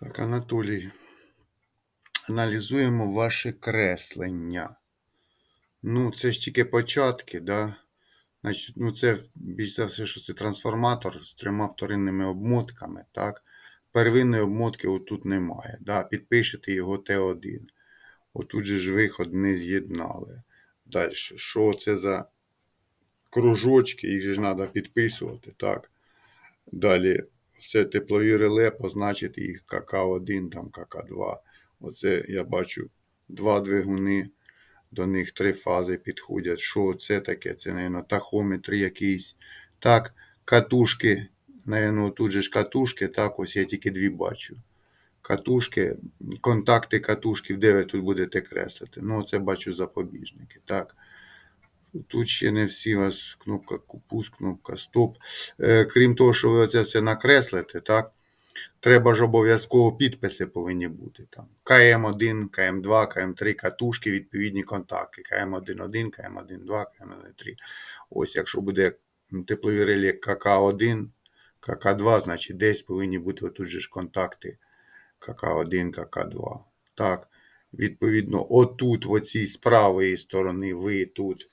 Так, Анатолій. Аналізуємо ваше креслення. Ну, це ж тільки початки, да? Значить, ну це більш за все, що це трансформатор з трьома вторинними обмотками, так? Первинної обмотки отут немає. Да? Підпишете його Т1. Отут же ж виход не з'єднали. Далі, що це за кружочки, їх же ж треба підписувати, так? Далі це теплові реле, позначити їх КК1, там КК2. Оце я бачу два двигуни, до них три фази підходять. Що це таке? Це, мабуть, тахометр якийсь. Так, катушки, мабуть, тут же ж катушки, так, ось я тільки дві бачу. Катушки, контакти катушків, де ви тут будете креслити. Ну, це бачу запобіжники. Так. Тут ще не всі у вас кнопка пуск, кнопка стоп. Е, крім того, що ви оце все накреслите, так? Треба ж обов'язково підписи повинні бути там. КМ1, КМ2, КМ3, катушки, відповідні контакти. КМ11, КМ12, КМ13. Ось якщо буде теплові реле КК1, КК2, значить десь повинні бути отут же ж контакти КК1, КК2. Так, відповідно, отут, в оцій з правої сторони, ви тут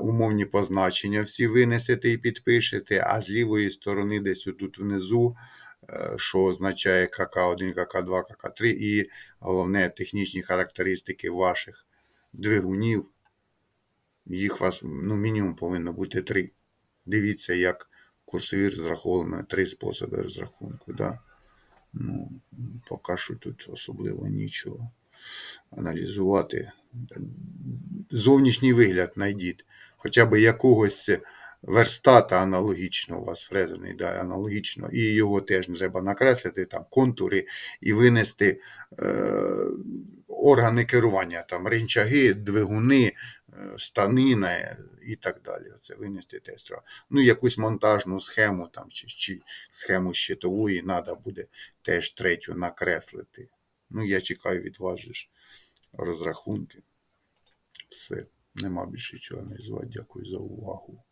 умовні позначення всі винесете і підпишете, а з лівої сторони, десь отут внизу, е, що означає КК1, КК2, КК3, і головне технічні характеристики ваших двигунів. Їх вас ну, мінімум повинно бути три. Дивіться, як курсові розраховано три способи розрахунку. Да? Ну, поки що тут особливо нічого аналізувати. Зовнішній вигляд знайдіть. Хоча б якогось верстата аналогічного у вас фрезерний, да, аналогічно. І його теж треба накреслити, там контури і винести е, органи керування, там ринчаги, двигуни, е, станина і так далі. Оце винести теж треба. Ну, якусь монтажну схему там, чи, чи схему щитової треба буде теж третю накреслити. Ну, я чекаю від ж розрахунки. Все. Нема більше чого аналізувати. Дякую за увагу.